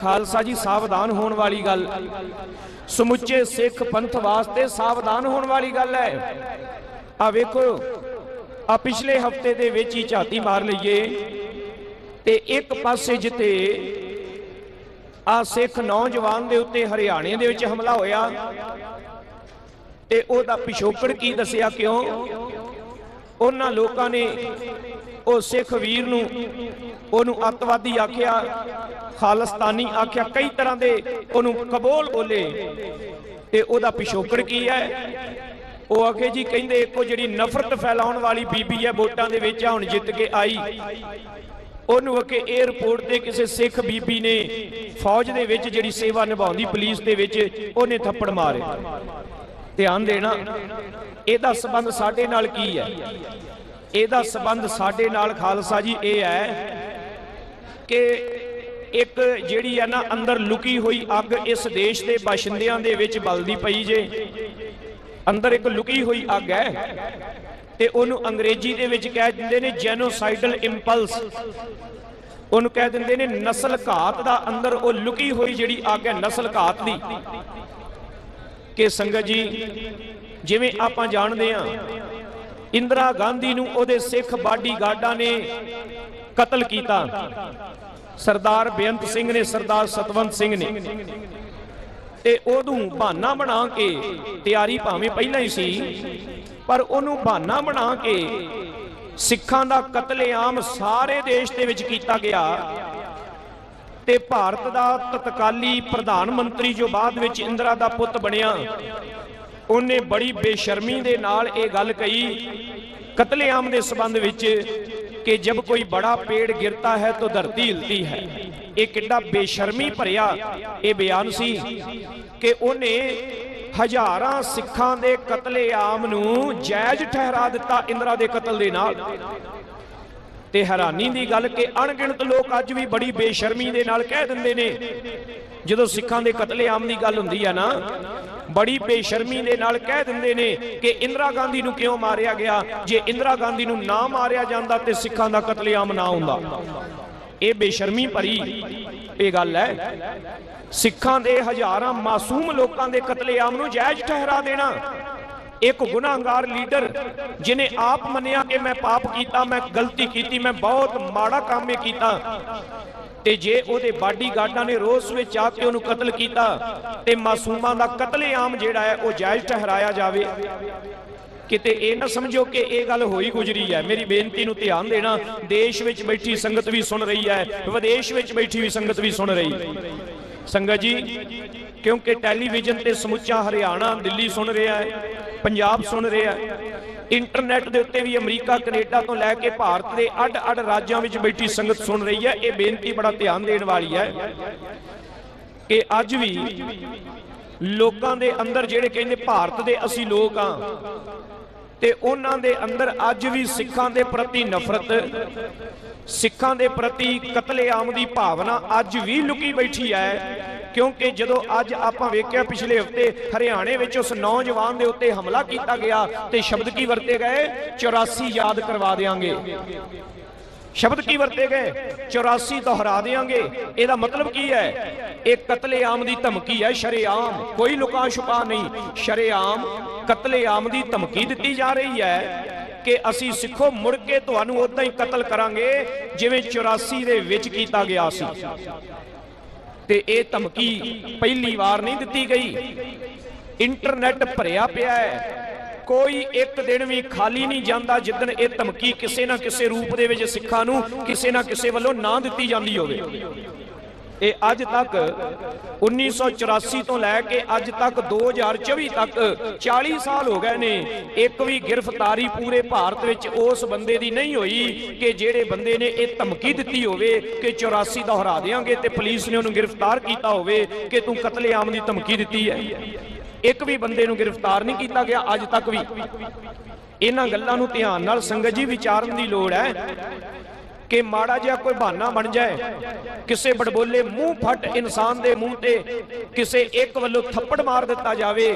ਖਾਲਸਾ ਜੀ ਸਾਵਧਾਨ ਹੋਣ ਵਾਲੀ ਗੱਲ। ਸਮੁੱਚੇ ਸਿੱਖ ਪੰਥ ਵਾਸਤੇ ਸਾਵਧਾਨ ਹੋਣ ਵਾਲੀ ਗੱਲ ਹੈ। ਆ ਵੇਖੋ, ਆ ਪਿਛਲੇ ਹਫ਼ਤੇ ਦੇ ਵਿੱਚ ਹੀ ਝਾਤੀ ਮਾਰ ਲਈਏ ਤੇ ਇੱਕ ਪਾਸੇ ਜਿੱਤੇ ਆ ਸਿੱਖ ਨੌਜਵਾਨ ਦੇ ਉੱਤੇ ਹਰਿਆਣੇ ਦੇ ਵਿੱਚ ਹਮਲਾ ਹੋਇਆ। ਤੇ ਉਹਦਾ ਪਿਛੋਕੜ ਕੀ ਦੱਸਿਆ ਕਿਉਂ? ਉਹਨਾਂ ਲੋਕਾਂ ਨੇ ਉਹ ਸਿੱਖ ਵੀਰ ਨੂੰ ਉਹਨੂੰ ਅੱਤਵਾਦੀ ਆਖਿਆ, ਖਾਲਸਤਾਨੀ ਆਖਿਆ, ਕਈ ਤਰ੍ਹਾਂ ਦੇ ਉਹਨੂੰ ਕਬੂਲ ਬੋਲੇ ਤੇ ਉਹਦਾ ਪਿਛੋਕੜ ਕੀ ਹੈ? ਉਹ ਆਖੇ ਜੀ ਕਹਿੰਦੇ ਇੱਕੋ ਜਿਹੜੀ ਨਫ਼ਰਤ ਫੈਲਾਉਣ ਵਾਲੀ ਬੀਬੀ ਹੈ, ਵੋਟਾਂ ਦੇ ਵਿੱਚ ਹੁਣ ਜਿੱਤ ਕੇ ਆਈ। ਉਹਨੂੰ ਅਕੇ 에어ਪੋਰਟ ਤੇ ਕਿਸੇ ਸਿੱਖ ਬੀਬੀ ਨੇ ਫੌਜ ਦੇ ਵਿੱਚ ਜਿਹੜੀ ਸੇਵਾ ਨਿਭਾਉਂਦੀ, ਪੁਲਿਸ ਦੇ ਵਿੱਚ ਉਹਨੇ ਥੱਪੜ ਮਾਰੇ। ਧਿਆਨ ਦੇਣਾ, ਇਹਦਾ ਸਬੰਧ ਸਾਡੇ ਨਾਲ ਕੀ ਹੈ? ਇਹਦਾ ਸਬੰਧ ਸਾਡੇ ਨਾਲ ਖਾਲਸਾ ਜੀ, ਇਹ ਹੈ ਕਿ ਇੱਕ ਜਿਹੜੀ ਹੈ ਨਾ ਅੰਦਰ ਲੁਕੀ ਹੋਈ ਅੱਗ ਇਸ ਦੇਸ਼ ਦੇ ਬਾਸ਼ਿੰਦਿਆਂ ਦੇ ਵਿੱਚ ਬਲਦੀ ਪਈ ਜੇ। ਅੰਦਰ ਇੱਕ ਲੁਕੀ ਹੋਈ ਅੱਗ ਹੈ ਤੇ ਉਹਨੂੰ ਅੰਗਰੇਜ਼ੀ ਦੇ ਵਿੱਚ ਕਹਿ ਦਿੰਦੇ ਨੇ ਜੈਨੋਸਾਈਡਲ ਇੰਪਲਸ ਉਹਨੂੰ ਕਹਿ ਦਿੰਦੇ ਨੇ ਨਸਲ ਘਾਤ ਦਾ ਅੰਦਰ ਉਹ ਲੁਕੀ ਹੋਈ ਜਿਹੜੀ ਅੱਗ ਹੈ, ਨਸਲ ਘਾਤ ਦੀ। ਕਿ ਸੰਗਤ ਜੀ, ਜਿਵੇਂ ਆਪਾਂ ਜਾਣਦੇ ਹਾਂ ਇੰਦਰਾ ਗਾਂਧੀ ਨੂੰ ਉਹਦੇ ਸਿੱਖ ਬਾਡੀ ਗਾਰਡਾਂ ਨੇ ਕਤਲ ਕੀਤਾ। ਸਰਦਾਰ ਬੇਅੰਤ ਸਿੰਘ ਨੇ, ਸਰਦਾਰ ਸਤਵੰਤ ਸਿੰਘ ਨੇ। ਤੇ ਉਹਨੂੰ ਬਹਾਨਾ ਬਣਾ ਕੇ ਤਿਆਰੀ ਭਾਵੇਂ ਪਹਿਲਾਂ ਹੀ ਸੀ, ਪਰ ਉਹਨੂੰ ਬਹਾਨਾ ਬਣਾ ਕੇ ਸਿੱਖਾਂ ਦਾ ਕਤਲੇਆਮ ਸਾਰੇ ਦੇਸ਼ ਦੇ ਵਿੱਚ ਕੀਤਾ ਗਿਆ। ਤੇ ਭਾਰਤ ਦਾ ਤਤਕਾਲੀ ਪ੍ਰਧਾਨ ਮੰਤਰੀ ਜੋ ਬਾਅਦ ਵਿੱਚ ਇੰਦਰਾ ਦਾ ਪੁੱਤ ਬਣਿਆ ਉਹਨੇ ਬੜੀ ਬੇਸ਼ਰਮੀ ਦੇ ਨਾਲ ਇਹ ਗੱਲ ਕਹੀ, ਕਤਲੇਆਮ ਦੇ ਸੰਬੰਧ ਵਿੱਚ ਕਿ ਜਬ ਕੋਈ ਬੜਾ ਪੇੜ ਗਿਰਤਾ ਹੈ ਤਾਂ ਧਰਤੀ ਹਿਲਤੀ ਹੈ। ਇਹ ਕਿੱਡਾ ਬੇਸ਼ਰਮੀ ਭਰਿਆ ਇਹ ਬਿਆਨ ਸੀ ਕਿ ਉਹਨੇ ਹਜ਼ਾਰਾਂ ਸਿੱਖਾਂ ਦੇ ਕਤਲੇਆਮ ਨੂੰ ਜਾਇਜ਼ ਠਹਿਰਾ ਦਿੱਤਾ ਇੰਦਰਾ ਦੇ ਕਤਲ ਦੇ ਨਾਲ। ਤੇ ਹੈਰਾਨੀ ਦੀ ਗੱਲ ਕਿ ਅਣਗਿਣਤ ਲੋਕ ਅੱਜ ਵੀ ਬੜੀ ਬੇਸ਼ਰਮੀ ਦੇ ਨਾਲ ਕਹਿ ਦਿੰਦੇ ਨੇ। ਜਦੋਂ ਸਿੱਖਾਂ ਦੇ ਕਤਲੇਆਮ ਦੀ ਗੱਲ ਹੁੰਦੀ ਆ ਨਾ ਬੜੀ ਬੇਸ਼ਰਮੀ ਦੇ ਨਾਲ ਕਹਿ ਦਿੰਦੇ ਨੇ ਕਿ ਇੰਦਰਾ ਗਾਂਧੀ ਨੂੰ ਕਿਉਂ ਮਾਰਿਆ ਗਿਆ? ਜੇ ਇੰਦਰਾ ਗਾਂਧੀ ਨੂੰ ਨਾ ਮਾਰਿਆ ਜਾਂਦਾ ਤੇ ਸਿੱਖਾਂ ਦਾ ਕਤਲੇਆਮ ਨਾ ਹੁੰਦਾ। ਇਹ ਬੇਸ਼ਰਮੀ ਭਰੀ ਇਹ ਗੱਲ ਹੈ। ਸਿੱਖਾਂ ਦੇ ਹਜ਼ਾਰਾਂ ਮਾਸੂਮ ਲੋਕਾਂ ਦੇ ਕਤਲੇਆਮ ਨੂੰ ਜਾਇਜ਼ ਠਹਿਰਾ ਦੇਣਾ। ਇੱਕ ਗੁਨਾਹਗਾਰ ਲੀਡਰ ਜਿਨੇ ਆਪ ਮੰਨਿਆ ਕਿ ਮੈਂ ਪਾਪ ਕੀਤਾ, ਮੈਂ ਗਲਤੀ ਕੀਤੀ, ਮੈਂ ਬਹੁਤ ਮਾੜਾ ਕੰਮ ਕੀਤਾ। ਤੇ ਜੇ ਉਹਦੇ ਬਾਡੀਗਾਰਡਾਂ ਨੇ ਰੋਸ ਵਿੱਚ ਆ ਕੇ ਉਹਨੂੰ ਕਤਲ ਕੀਤਾ, ਤੇ ਮਾਸੂਮਾਂ ਦਾ ਕਤਲੇਆਮ ਜਿਹੜਾ ਹੈ ਉਹ ਜਾਇਜ਼ ਠਹਿਰਾਇਆ ਜਾਵੇ। ਕਿਤੇ ਇਹ ਨਾ ਸਮਝੋ ਕਿ ਇਹ ਗੱਲ ਹੋਈ ਗੁਜਰੀ ਹੈ। ਮੇਰੀ ਬੇਨਤੀ ਨੂੰ ਧਿਆਨ ਦੇਣਾ, ਦੇਸ਼ ਵਿੱਚ ਬੈਠੀ ਸੰਗਤ ਵੀ ਸੁਣ ਰਹੀ ਹੈ, ਵਿਦੇਸ਼ ਵਿੱਚ ਬੈਠੀ ਵੀ ਸੰਗਤ ਵੀ ਸੁਣ ਰਹੀ। ਸੰਗਤ ਜੀ, ਕਿਉਂਕਿ ਟੈਲੀਵਿਜ਼ਨ ਤੇ ਸਮੁੱਚਾ ਹਰਿਆਣਾ ਦਿੱਲੀ ਸੁਣ ਰਿਹਾ ਹੈ, ਪੰਜਾਬ ਸੁਣ ਰਿਹਾ ਹੈ ਇੰਟਰਨੈਟ ਦੇ ਉੱਤੇ ਵੀ ਅਮਰੀਕਾ, ਕੈਨੇਡਾ ਤੋਂ ਲੈ ਕੇ ਭਾਰਤ ਦੇ ਅੱਡ-ਅੱਡ ਰਾਜਾਂ ਵਿੱਚ ਬੈਠੀ ਸੰਗਤ ਸੁਣ ਰਹੀ ਹੈ। ਇਹ ਬੇਨਤੀ ਬੜਾ ਧਿਆਨ ਦੇਣ ਵਾਲੀ ਹੈ ਕਿ ਅੱਜ ਵੀ ਲੋਕਾਂ ਦੇ ਅੰਦਰ ਜਿਹੜੇ ਕਹਿੰਦੇ ਭਾਰਤ ਦੇ ਅਸੀਂ ਲੋਕ ਆ ਤੇ ਉਹਨਾਂ ਦੇ ਅੰਦਰ ਅੱਜ ਵੀ ਸਿੱਖਾਂ ਦੇ ਪ੍ਰਤੀ ਨਫ਼ਰਤ, ਸਿੱਖਾਂ ਦੇ ਪ੍ਰਤੀ ਕਤਲੇਆਮ ਦੀ ਭਾਵਨਾ ਅੱਜ ਵੀ ਲੁਕੀ ਬੈਠੀ ਹੈ। ਕਿਉਂਕਿ ਜਦੋਂ ਅੱਜ ਆਪਾਂ ਵੇਖਿਆ ਪਿਛਲੇ ਹਫ਼ਤੇ ਹਰਿਆਣੇ ਵਿੱਚ ਉਸ ਨੌਜਵਾਨ ਦੇ ਉੱਤੇ ਹਮਲਾ ਕੀਤਾ ਗਿਆ ਤੇ ਸ਼ਬਦ ਕੀ ਵਰਤੇ ਗਏ? 84 ਯਾਦ ਕਰਵਾ ਦੇਾਂਗੇ ਸ਼ਬਦ ਕੀ ਵਰਤੇ ਗਏ? 84 ਦੁਹਰਾ ਦੇਾਂਗੇ ਇਹਦਾ ਮਤਲਬ ਕੀ ਹੈ? ਇਹ ਕਤਲੇਆਮ ਦੀ ਧਮਕੀ ਹੈ, ਸ਼ਰੇਆਮ। ਕੋਈ ਲੁਕਾ ਛੁਪਾ ਨਹੀਂ। ਸ਼ਰੇਆਮ, ਕਤਲੇਆਮ ਦੀ ਧਮਕੀ ਦਿੱਤੀ ਜਾ ਰਹੀ ਹੈ ਕਿ ਅਸੀਂ ਸਿੱਖੋ, ਮੁੜ ਕੇ ਤੁਹਾਨੂੰ ਉਦਾਂ ਹੀ ਕਤਲ ਕਰਾਂਗੇ, ਜਿਵੇਂ 84 ਦੇ ਵਿੱਚ ਕੀਤਾ ਗਿਆ ਸੀ। ਤੇ ਇਹ ਧਮਕੀ ਪਹਿਲੀ ਵਾਰ ਨਹੀਂ ਦਿੱਤੀ ਗਈ। ਇੰਟਰਨੈਟ ਭਰਿਆ ਪਿਆ ਹੈ। ਕੋਈ ਇੱਕ ਦਿਨ ਵੀ ਖਾਲੀ ਨਹੀਂ ਜਾਂਦਾ ਜਿੱਦਣ ਇਹ ਧਮਕੀ ਕਿਸੇ ਨਾ ਕਿਸੇ ਰੂਪ ਦੇ ਵਿੱਚ ਸਿੱਖਾਂ ਨੂੰ ਕਿਸੇ ਨਾ ਕਿਸੇ ਵੱਲੋਂ ਨਾ ਦਿੱਤੀ ਜਾਂਦੀ ਹੋਵੇ। ਇਹ ਅੱਜ ਤੱਕ 1984 ਤੋਂ ਲੈ ਕੇ ਅੱਜ ਤੱਕ 2024 ਤੱਕ 40 ਸਾਲ ਹੋ ਗਏ ਨੇ, ਇੱਕ ਵੀ ਗ੍ਰਿਫਤਾਰੀ ਪੂਰੇ ਭਾਰਤ ਵਿੱਚ ਉਸ ਬੰਦੇ ਦੀ ਨਹੀਂ ਹੋਈ ਕਿ ਜਿਹੜੇ ਬੰਦੇ ਨੇ ਇਹ ਧਮਕੀ ਦਿੱਤੀ ਹੋਵੇ ਕਿ 84 ਦੁਹਰਾ ਦੇਾਂਗੇ ਤੇ ਪੁਲਿਸ ਨੇ ਉਹਨੂੰ ਗ੍ਰਿਫਤਾਰ ਕੀਤਾ ਹੋਵੇ ਕਿ ਤੂੰ ਕਤਲੇਆਮ ਦੀ ਧਮਕੀ ਦਿੱਤੀ ਹੈ। ਇੱਕ ਵੀ ਬੰਦੇ ਨੂੰ ਗ੍ਰਿਫਤਾਰ ਨਹੀਂ ਕੀਤਾ ਗਿਆ, ਅੱਜ ਤੱਕ ਵੀ। ਇਹਨਾਂ ਗੱਲਾਂ ਨੂੰ ਧਿਆਨ ਨਾਲ ਸੰਗਤ ਜੀ ਵਿਚਾਰਨ ਦੀ ਲੋੜ ਹੈ ਕਿ ਮਾੜਾ ਜਿਹਾ ਕੋਈ ਬਹਾਨਾ ਬਣ ਜਾਏ, ਕਿਸੇ ਬੜਬੋਲੇ ਮੂੰਹ ਫਟ ਇਨਸਾਨ ਦੇ ਮੂੰਹ ਤੇ ਕਿਸੇ ਇੱਕ ਵੱਲੋਂ ਥੱਪੜ ਮਾਰ ਦਿੱਤਾ ਜਾਵੇ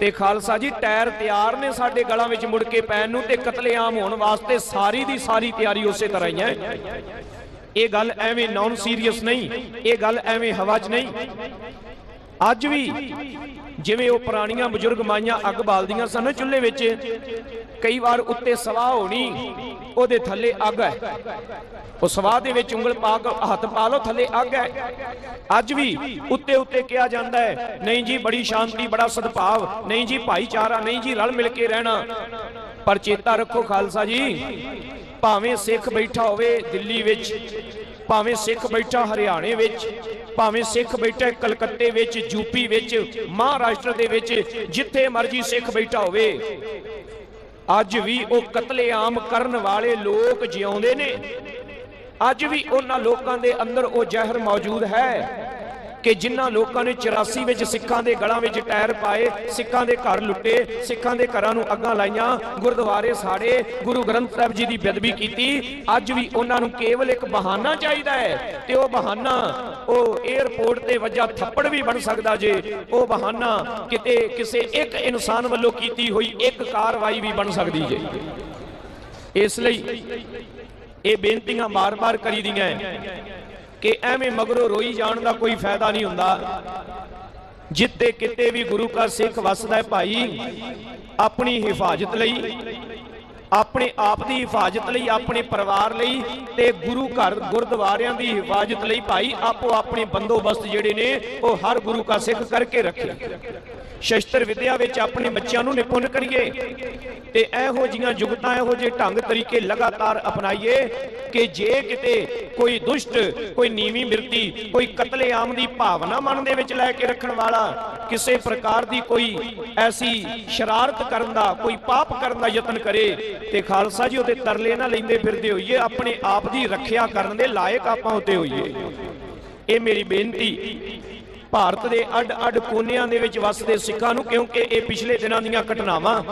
ਤੇ ਖਾਲਸਾ ਜੀ ਟਾਇਰ ਤਿਆਰ ਨੇ ਸਾਡੇ ਗਲਾਂ ਵਿੱਚ ਮੁੜ ਕੇ ਪੈਣ ਨੂੰ ਤੇ ਕਤਲੇਆਮ ਹੋਣ ਵਾਸਤੇ ਸਾਰੀ ਦੀ ਸਾਰੀ ਤਿਆਰੀ ਉਸੇ ਤਰ੍ਹਾਂ ਹੀ ਹੈ। ਇਹ ਗੱਲ ਐਵੇਂ ਨਾਨ ਸੀਰੀਅਸ ਨਹੀਂ, ਇਹ ਗੱਲ ਐਵੇਂ ਹਵਾ 'ਚ ਨਹੀਂ। ਅੱਜ ਵੀ ਜਿਵੇਂ ਉਹ ਪੁਰਾਣੀਆਂ ਬਜ਼ੁਰਗ ਮਾਈਆਂ ਅੱਗ ਬਾਲਦੀਆਂ ਸਨ, ਚੁੱਲ੍ਹੇ ਵਿੱਚ ਕਈ ਵਾਰ ਉੱਤੇ ਸਵਾਹ ਹੋਣੀ, ਉਹਦੇ ਥੱਲੇ ਅੱਗ ਹੈ। ਉਹ ਸਵਾਹ ਦੇ ਵਿੱਚ ਉਂਗਲ ਪਾ ਕੇ ਹੱਥ ਪਾ ਲਓ, ਥੱਲੇ ਅੱਗ ਹੈ। ਅੱਜ ਵੀ ਉੱਤੇ ਉੱਤੇ ਕਿਹਾ ਜਾਂਦਾ ਹੈ, ਨਹੀਂ ਜੀ, ਬੜੀ ਸ਼ਾਂਤੀ, ਬੜਾ ਸਦਭਾਵ, ਨਹੀਂ ਜੀ, ਭਾਈਚਾਰਾ, ਨਹੀਂ ਜੀ, ਰਲ ਮਿਲ ਕੇ ਰਹਿਣਾ। ਪਰ ਚੇਤਾ ਰੱਖੋ ਖਾਲਸਾ ਜੀ, ਭਾਵੇਂ ਸਿੱਖ ਬੈਠਾ ਹੋਵੇ, ਦਿੱਲੀ ਵਿੱਚ ਭਾਵੇਂ ਸਿੱਖ ਬੈਠਾ ਹਰਿਆਣੇ ਵਿੱਚ, ਭਾਵੇਂ ਸਿੱਖ ਬੈਠਾ ਕਲਕੱਤੇ ਵਿੱਚ ਯੂਪੀ ਵਿੱਚ, ਮਹਾਰਾਸ਼ਟਰ ਦੇ ਵਿੱਚ, ਜਿੱਥੇ ਮਰਜ਼ੀ ਸਿੱਖ ਬੈਠਾ ਹੋਵੇ, ਅੱਜ ਵੀ ਉਹ ਕਤਲੇਆਮ ਕਰਨ ਵਾਲੇ ਲੋਕ ਜਿਉਂਦੇ ਨੇ। ਅੱਜ ਵੀ ਉਹਨਾਂ ਲੋਕਾਂ ਦੇ ਅੰਦਰ ਉਹ ਜ਼ਹਿਰ ਮੌਜੂਦ ਹੈ। ਕਿ ਜਿਨ੍ਹਾਂ ਲੋਕਾਂ ਨੇ 84 ਵਿੱਚ ਸਿੱਖਾਂ ਦੇ ਗਲਾਂ ਵਿੱਚ ਟਾਇਰ ਪਾਏ, ਸਿੱਖਾਂ ਦੇ ਘਰ ਲੁੱਟੇ, ਸਿੱਖਾਂ ਦੇ ਘਰਾਂ ਨੂੰ ਅੱਗਾਂ ਲਾਈਆਂ, ਗੁਰਦੁਆਰੇ ਸਾੜੇ, ਗੁਰੂ ਗ੍ਰੰਥ ਸਾਹਿਬ ਜੀ ਦੀ ਬੇਅਦਬੀ ਕੀਤੀ। ਅੱਜ ਵੀ ਉਹਨਾਂ ਨੂੰ ਕੇਵਲ ਇੱਕ ਬਹਾਨਾ ਚਾਹੀਦਾ ਹੈ ਤੇ ਉਹ ਬਹਾਨਾ, ਉਹ 에ਅਰਪੋਰਟ ਤੇ ਵੱਜਾ ਥੱਪੜ ਵੀ ਬਣ ਸਕਦਾ ਜੇ। ਉਹ ਬਹਾਨਾ ਕਿਤੇ ਕਿਸੇ ਇੱਕ ਇਨਸਾਨ ਵੱਲੋਂ ਕੀਤੀ ਹੋਈ ਇੱਕ ਕਾਰਵਾਈ ਵੀ ਬਣ ਸਕਦੀ ਜੇ। ਇਸ ਲਈ ਇਹ ਬੇਨਤੀਆਂ ਮਾਰ ਮਾਰ ਕਰੀ ਦੀਆਂ ਕਿ ਐਵੇਂ ਮਗਰੋਂ ਰੋਈ ਜਾਣ ਦਾ ਕੋਈ ਫਾਇਦਾ ਨਹੀਂ ਹੁੰਦਾ। ਜਿੱਤੇ ਕਿਤੇ ਵੀ ਗੁਰੂ ਕਾ ਸਿੱਖ ਵਸਦਾ ਹੈ ਭਾਈ, ਆਪਣੀ ਹਿਫਾਜ਼ਤ ਲਈ ਆਪਣੇ ਆਪ ਦੀ ਹਿਫਾਜ਼ਤ ਲਈ, ਆਪਣੇ ਪਰਿਵਾਰ ਲਈ ਤੇ ਗੁਰੂ ਘਰ ਗੁਰਦੁਆਰਿਆਂ ਦੀ ਹਿਫਾਜ਼ਤ ਲਈ ਭਾਈ, ਆਪੋ ਆਪਣੇ ਬੰਦੋਬਸਤ ਜਿਹੜੇ ਨੇ, ਉਹ ਹਰ ਗੁਰੂ ਕਾ ਸਿੱਖ ਕਰਕੇ ਰੱਖੇ। ਸ਼ਸਤਰ ਵਿਦਿਆ ਵਿੱਚ ਆਪਣੇ ਬੱਚਿਆਂ ਨੂੰ ਨਿਪੁੰਨ ਕਰੀਏ ਤੇ ਇਹੋ ਜੀਆਂ ਜੁਗਤਾਂ, ਇਹੋ ਜਿਹੇ ਢੰਗ ਤਰੀਕੇ ਲਗਾਤਾਰ ਅਪਣਾਈਏ ਕਿ ਜੇ ਕਿਤੇ ਕੋਈ ਦੁਸ਼ਟ, ਕੋਈ ਨੀਵੀਂ ਮਿਰਤੀ ਕੋਈ ਕਤਲੇਆਮ ਦੀ ਭਾਵਨਾ ਮਨ ਦੇ ਵਿੱਚ ਲੈ ਕੇ ਰੱਖਣ ਵਾਲਾ ਕਿਸੇ ਪ੍ਰਕਾਰ ਦੀ ਕੋਈ ਐਸੀ ਸ਼ਰਾਰਤ ਕਰਨ ਦਾ, ਕੋਈ ਪਾਪ ਕਰਨ ਦਾ ਯਤਨ ਕਰੇ ਤੇ ਖਾਲਸਾ ਜੀ ਉਹਦੇ ਤਰਲੇ ਨਾ ਲੈਂਦੇ ਫਿਰਦੇ ਹੋਈਏ, ਆਪਣੇ ਆਪ ਦੀ ਰੱਖਿਆ ਕਰਨ ਦੇ ਲਾਇਕ ਆਪਾਂ ਉਤੇ ਹੋਈਏ। ਇਹ ਮੇਰੀ ਬੇਨਤੀ। ਭਾਰਤ ਦੇ ਅੱਡ-ਅੱਡ ਕੋਨਿਆਂ ਦੇ ਵਿੱਚ ਵੱਸਦੇ ਸਿੱਖਾਂ ਨੂੰ, ਕਿਉਂਕਿ ਇਹ ਪਿਛਲੇ ਦਿਨਾਂ ਦੀਆਂ ਘਟਨਾਵਾਂ,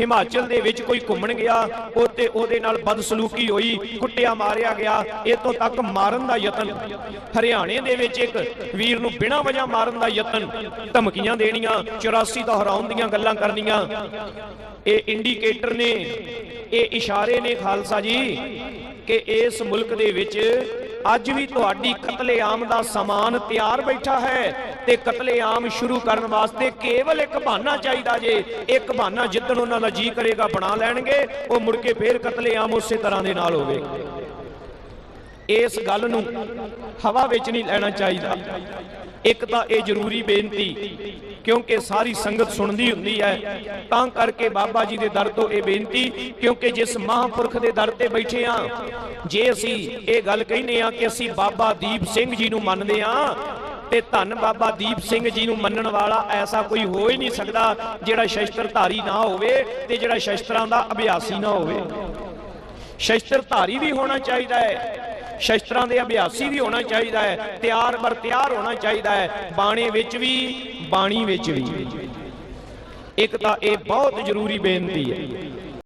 ਹਿਮਾਚਲ ਦੇ ਵਿੱਚ ਕੋਈ ਘੁੰਮਣ ਗਿਆ ਉੱਤੇ ਉਹਦੇ ਨਾਲ ਬਦਸਲੂਕੀ ਹੋਈ, ਕੁੱਟਿਆ ਮਾਰਿਆ ਗਿਆ ਇਤੋਂ ਤੱਕ ਮਾਰਨ ਦਾ ਯਤਨ। ਹਰਿਆਣੇ ਦੇ ਵਿੱਚ ਇੱਕ ਵੀਰ ਨੂੰ ਬਿਨਾਂ ਵਜ੍ਹਾ ਮਾਰਨ ਦਾ ਯਤਨ, ਧਮਕੀਆਂ ਦੇਣੀਆਂ 84 ਤੋਂ ਹਰਾਉਣ ਦੀਆਂ ਗੱਲਾਂ ਕਰਨੀਆਂ। ਇਹ ਇੰਡੀਕੇਟਰ ਨੇ, ਇਹ ਇਸ਼ਾਰੇ ਨੇ ਖਾਲਸਾ ਜੀ, ਕਿ ਇਸ ਮੁਲਕ ਦੇ ਵਿੱਚ ਅੱਜ ਵੀ ਤੁਹਾਡੀ ਕਤਲੇਆਮ ਦਾ ਸਮਾਨ ਤਿਆਰ ਬੈਠਾ ਹੈ ਤੇ ਕਤਲੇਆਮ ਸ਼ੁਰੂ ਕਰਨ ਵਾਸਤੇ ਕੇਵਲ ਇੱਕ ਬਹਾਨਾ ਚਾਹੀਦਾ ਜੇ, ਇੱਕ ਬਹਾਨਾ ਜਿੱਦਣ ਉਹਨਾਂ ਦਾ ਜੀ ਕਰੇਗਾ, ਬਣਾ ਲੈਣਗੇ, ਉਹ ਮੁੜ ਕੇ ਫੇਰ ਕਤਲੇਆਮ ਉਸੇ ਤਰ੍ਹਾਂ ਦੇ ਨਾਲ ਹੋਵੇ। ਇਸ ਗੱਲ ਨੂੰ ਹਵਾ ਵਿੱਚ ਨਹੀਂ ਲੈਣਾ ਚਾਹੀਦਾ। ਇੱਕ ਤਾਂ ਇਹ ਜ਼ਰੂਰੀ ਬੇਨਤੀ, ਕਿਉਂਕਿ ਸਾਰੀ ਸੰਗਤ ਸੁਣਦੀ ਹੁੰਦੀ ਹੈ, ਤਾਂ ਕਰਕੇ ਬਾਬਾ ਜੀ ਦੇ ਦਰ ਤੋਂ ਇਹ ਬੇਨਤੀ, ਕਿਉਂਕਿ ਜਿਸ ਮਹਾਂਪੁਰਖ ਦੇ ਦਰ ਤੇ ਬੈਠੇ ਆ ਜੇ ਅਸੀਂ ਇਹ ਗੱਲ ਕਹਿੰਦੇ ਆ ਕਿ ਅਸੀਂ ਬਾਬਾ ਦੀਪ ਸਿੰਘ ਜੀ ਨੂੰ ਮੰਨਦੇ ਆ ਤੇ ਧੰਨ ਬਾਬਾ ਦੀਪ ਸਿੰਘ ਜੀ ਨੂੰ ਮੰਨਣ ਵਾਲਾ ਐਸਾ ਕੋਈ ਹੋ ਹੀ ਨਹੀਂ ਸਕਦਾ ਜਿਹੜਾ ਸ਼ਸਤਰਧਾਰੀ ਨਾ ਹੋਵੇ ਤੇ ਜਿਹੜਾ ਸ਼ਸਤਰਾਂ ਦਾ ਅਭਿਆਸੀ ਨਾ ਹੋਵੇ। ਸ਼ਸਤਰਧਾਰੀ ਵੀ ਹੋਣਾ ਚਾਹੀਦਾ ਹੈ। ਸ਼ਸਤਰਾਂ ਦੇ ਅਭਿਆਸੀ ਵੀ ਹੋਣਾ ਚਾਹੀਦਾ ਹੈ, ਤਿਆਰ ਬਰ ਤਿਆਰ ਹੋਣਾ ਚਾਹੀਦਾ ਹੈ, ਬਾਣੇ ਵਿੱਚ ਵੀ, ਬਾਣੀ ਵਿੱਚ ਵੀ। ਇੱਕ ਤਾਂ ਇਹ ਬਹੁਤ ਜ਼ਰੂਰੀ ਬੇਨਤੀ ਹੈ।